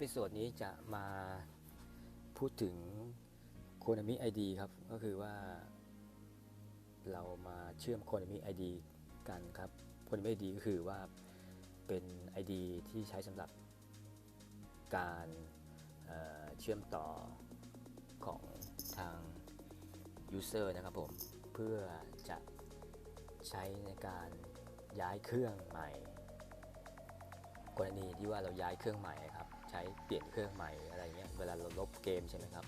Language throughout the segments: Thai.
พิ o d นี้จะมาพูดถึง Konami ID ครับ ก็คือว่า เรามาเชื่อม Konami ID กันครับ Konami ID ก็คือว่าเป็น ID ที่ใช้สำหรับการเเชื่อมต่อของทาง User นะครับผม เพื่อจะใช้ในการย้ายเครื่องใหม่ กรณีที่ว่าเราย้ายเครื่องใหม่ครับ ช้เปลี่ยนเครื่องใหม่อะไรเงี้ยเวลาเราลบเกมใช่ไหมครับ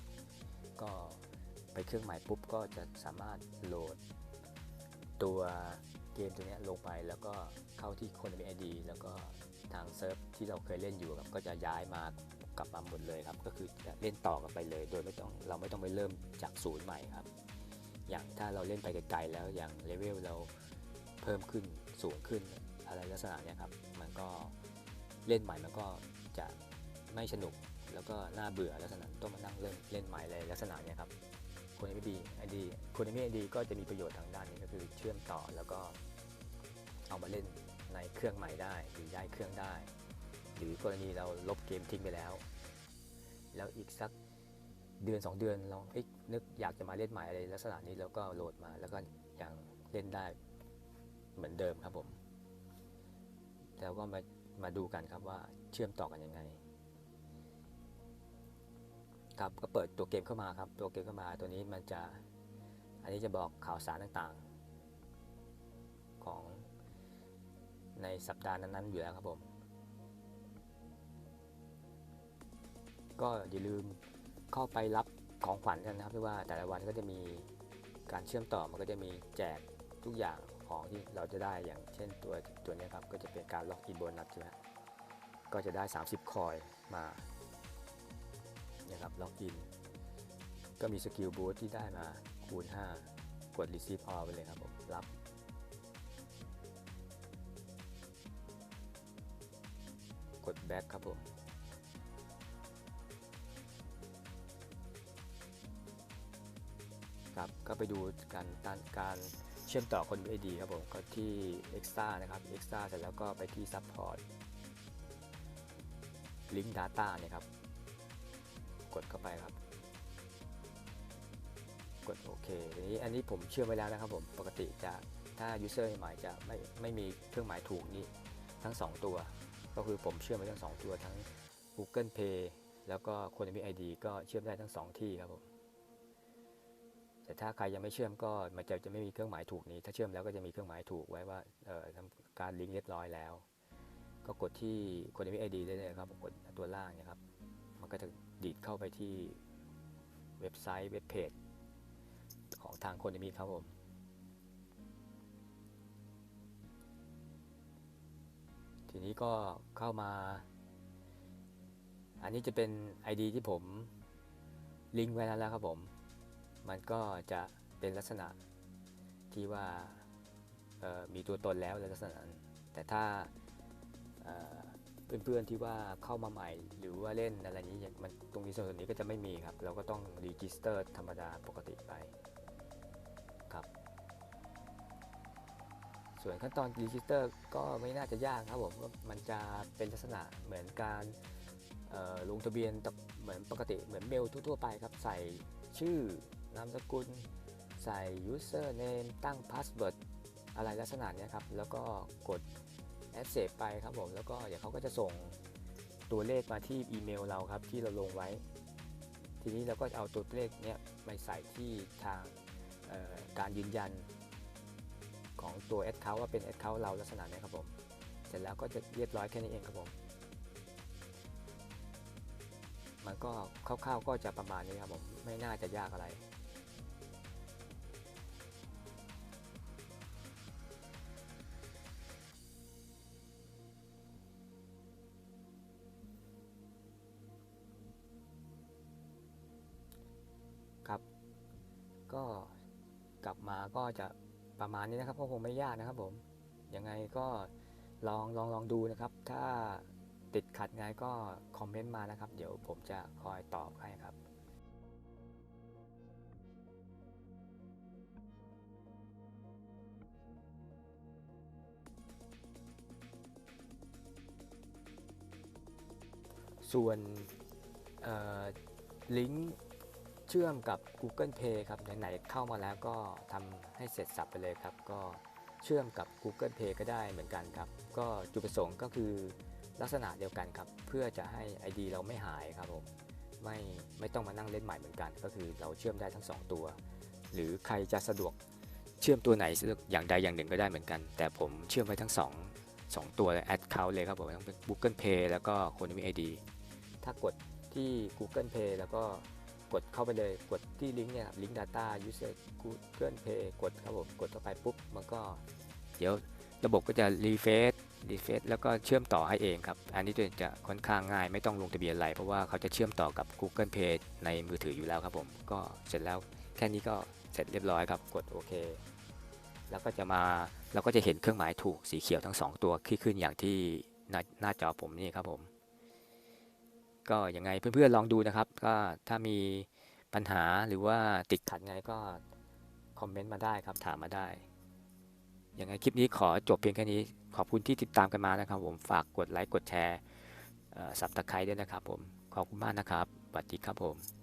ก็ไปเครื่องใหม่ปุ๊บก็จะสามารถโหลด ตัวเกมตัวนี้ลงไปแล้วก็เข้าที่คน ID แล้วก็ทางเซิร์ฟที่เราเคยเล่นอยู่ครับก็จะย้ายมากลับมาหมดเลยครับ ก็คือจะเล่นต่อกันไปเลย โดยไม่ต้องเราไม่ต้องไปเริ่มจากศูนย์ใหม่ครับ อย่างถ้าเราเล่นไปไกลๆแล้วอย่างเลเวลเราเพิ่มขึ้นสูงขึ้นอะไรลักษณะเนี้ยครับ มันก็เล่นใหม่มันก็จะ ไม่สนุกแล้วก็น่าเบื่อลักษณะต้องมานั่งเล่นเล่นใหม่เลยลักษณะนี้ครับคนไม่ดีไอดีคนไม่ดีก็จะมีประโยชน์ทางด้านนี้ก็คือเชื่อมต่อแล้วก็เอามาเล่นในเครื่องใหม่ได้หรือย้ายเครื่องได้ หรือกรณีเราลบเกมทิ้งไปแล้ว แล้วอีกสักเดือน 2 เดือนเราเอ๊ะนึกอยากจะมาเล่นใหม่อะไรลักษณะนี้แล้วก็โหลดมาแล้วก็ยังเล่นได้เหมือนเดิมครับผม แล้วก็มามาดูกันครับว่าเชื่อมต่อกันยังไง ครับก็เปิดตัวเกมเข้ามาครับตัวเกมเข้ามาตัวนี้มันจะอันนี้จะบอกข่าวสารต่างๆ ของในสัปดาห์นั้นๆอยู่แล้วครับผม ก็อย่าลืมเข้าไปรับของขวัญกันนะครับเพราะว่าแต่ละวันก็จะมีการเชื่อมต่อมันก็จะมีแจกทุกอย่างของที่เราจะได้อย่างเช่นตัวตัวนี้ครับก็จะเป็นการล็อกอินโบนัสใช่ไหมก็จะได้ 30 คอยมา นะครับล็อกอิน ก็มีสกิลบูสที่ได้มาคูณ 5 กด receive all ไปเลยครับผมรับ กด back ครับผมครับก็ไปดูการการการเชื่อมต่อคน ID ครับผมก็ที่ Extra นะครับ Extra เสร็จแล้วก็ไปที่ Support Link Data เนี่ยครับ ดเข้าไปครับ กดโอเคทีนี้อันนี้ผมเชื่อมไว้แล้วนะครับผมปกติจะถ้า User ใหม่จะไม่ไม่มีเครื่องหมายถูกนี้ทั้ง 2 ตัว ก็คือผมเชื่อมไว้ทั้ง 2 ตัวทั้ง Google Pay แล้วก็คนมี ID ก็เชื่อมได้ทั้ง 2 ที่ครับผมแต่ถ้าใครยังไม่เชื่อมก็มันจะจะไม่มีเครื่องหมายถูกนี้ ถ้าเชื่อมแล้วก็จะมีเครื่องหมายถูกไว้ว่าเออทำการลิงก์เรียบร้อยแล้ว ก็กดที่คนมีไอดีได้เลยครับกดตัวล่างนี่ยครับ มันก็จะ ดีดเข้าไปที่เว็บไซต์เว็บเพจของทางคนที่มีครับผมทีนี้ก็เข้ามา อันนี้จะเป็น ID ที่ผมลิงก์ไว้แล้วครับผม มันก็จะเป็นลักษณะที่ว่ามีตัวตนแล้วในลักษณะนั้นแต่ถ้า เอ่อเพื่อนๆที่ว่าเข้ามาใหม่ หรือว่าเล่นอะไรนี้มันตรงนี้ส่วนนี้ก็จะไม่มีครับ เราก็ต้องรีจิสเตอร์ธรรมดาปกติไปครับ ส่วนขั้นตอนรีจิสเตอร์ก็ไม่น่าจะยากครับผมมันจะเป็นลักษณะเหมือนการลงทะเบียนเหมือนปกติเหมือนเมลทั่วๆไปครับ ใส่ชื่อนามสกุล ใส่ username ตั้ง password อะไรลักษณะนี้ครับ แล้วก็กด accept ไปครับผมแล้วก็เดี๋ยวเขาก็จะส่งตัวเลขมาที่อีเมลเราครับที่เราลงไว้ ทีนี้เราก็เอาตัวเลขเนี้ยไปใส่ที่ทางการยืนยันของตัว account ว่าเป็น account เราลักษณะนี้ครับผม เสร็จแล้วก็จะเรียบร้อยแค่นี้เองครับผม มันก็คร่าวๆก็จะประมาณนี้ครับผม ไม่น่าจะยากอะไร ครับ ก็กลับมาก็จะประมาณนี้นะครับก็คงไม่ยากนะครับผมยังไงก็ลองลองลองดูนะครับ ถ้าติดขัดไงก็คอมเมนต์มานะครับ เดี๋ยวผมจะคอยตอบให้ครับส่วนลิงก์ เชื่อมกับ Google Pay ครับไหนๆเข้ามาแล้วก็ทำให้เสร็จสับไปเลยครับ ก็เชื่อมกับ Google Pay ก็ได้เหมือนกันครับ ก็จุดประสงค์ก็คือลักษณะเดียวกันครับ เพื่อจะให้ ID เราไม่หายครับผมไม่ไม่ต้องมานั่งเล่นใหม่เหมือนกัน ก็คือเราเชื่อมได้ทั้ง 2 ตัว หรือใครจะสะดวกเชื่อมตัวไหนสะดวกอย่างใดอย่างหนึ่งก็ได้เหมือนกัน แต่ผมเชื่อมไว้ทั้ง 2 2 ตัวเลยแอดเคาเลยครับผมทั้งเป็น Google Pay แล้วก็ Konami ID ถ้ากดที่ Google Pay แล้วก็ กดเข้าไปเลยกดที่ลิงก์เนี่ยครับลิงก์ Data User Google Pay กดครับผมกดเข้าไปปุ๊บมันก็ เดี๋ยวระบบก็จะรีเฟซรีเฟซแล้วก็เชื่อมต่อให้เองครับ อันนี้จะค่อนข้างง่ายไม่ต้องลงทะเบียนอะไร เพราะว่าเขาจะเชื่อมต่อกับ Google Pay ในมือถืออยู่แล้วครับผม ก็เสร็จแล้วแค่นี้ก็เสร็จเรียบร้อยครับ กดโอเค แล้วก็จะมาเราก็จะเห็นเครื่องหมายถูกสีเขียวทั้ง 2 ตัวที่ขึ้นอย่างที่หน้าจอผมนี่ครับผม ก็ยังไงเพื่อนๆลองดูนะครับ ก็ถ้ามีปัญหาหรือว่าติดขัดไงก็คอมเมนต์มาได้ครับถามมาได้ยังไงคลิปนี้ขอจบเพียงแค่นี้ ขอบคุณที่ติดตามกันมานะครับผมฝากกดไลค์กดแชร์สับตะไคร้ด้วยนะครับผมขอบคุณมากนะครับสวัสดีครับผม